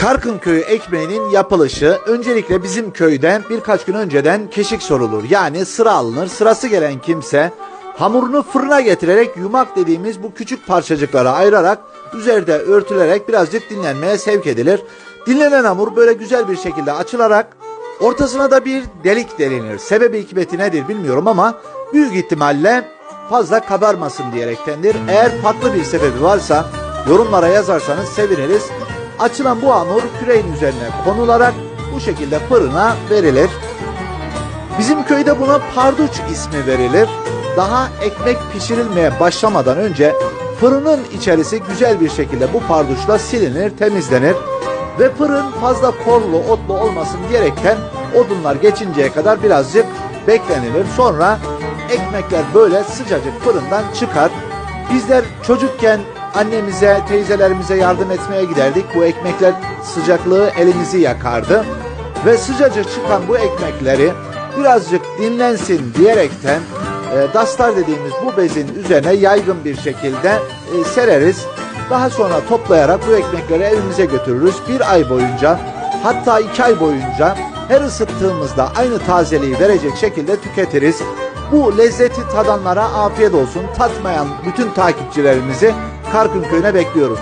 Karkınköy ekmeğinin yapılışı öncelikle bizim köyde birkaç gün önceden keşik sorulur. Yani sıra alınır. Sırası gelen kimse hamurunu fırına getirerek yumak dediğimiz bu küçük parçacıklara ayırarak üzerinde örtülerek birazcık dinlenmeye sevk edilir. Dinlenen hamur böyle güzel bir şekilde açılarak ortasına da bir delik delinir. Sebebi hikmeti nedir bilmiyorum ama büyük ihtimalle fazla kabarmasın diyerektendir. Eğer farklı bir sebebi varsa yorumlara yazarsanız seviniriz. Açılan bu hamur küreğin üzerine konularak bu şekilde fırına verilir. Bizim köyde buna parduç ismi verilir. Daha ekmek pişirilmeye başlamadan önce fırının içerisi güzel bir şekilde bu parduçla silinir, temizlenir. Ve fırın fazla korlu, otlu olmasın diyerekten odunlar geçinceye kadar birazcık beklenilir. Sonra ekmekler böyle sıcacık fırından çıkar. Bizler çocukken annemize, teyzelerimize yardım etmeye giderdik. Bu ekmekler sıcaklığı elimizi yakardı. Ve sıcacık çıkan bu ekmekleri birazcık dinlensin diyerekten e, dastar dediğimiz bu bezin üzerine yaygın bir şekilde e, sereriz. Daha sonra toplayarak bu ekmekleri evimize götürürüz. Bir ay boyunca hatta iki ay boyunca her ısıttığımızda aynı tazeliği verecek şekilde tüketiriz. Bu lezzeti tadanlara afiyet olsun. Tatmayan bütün takipçilerimizi Karkın Köyü'ne bekliyoruz.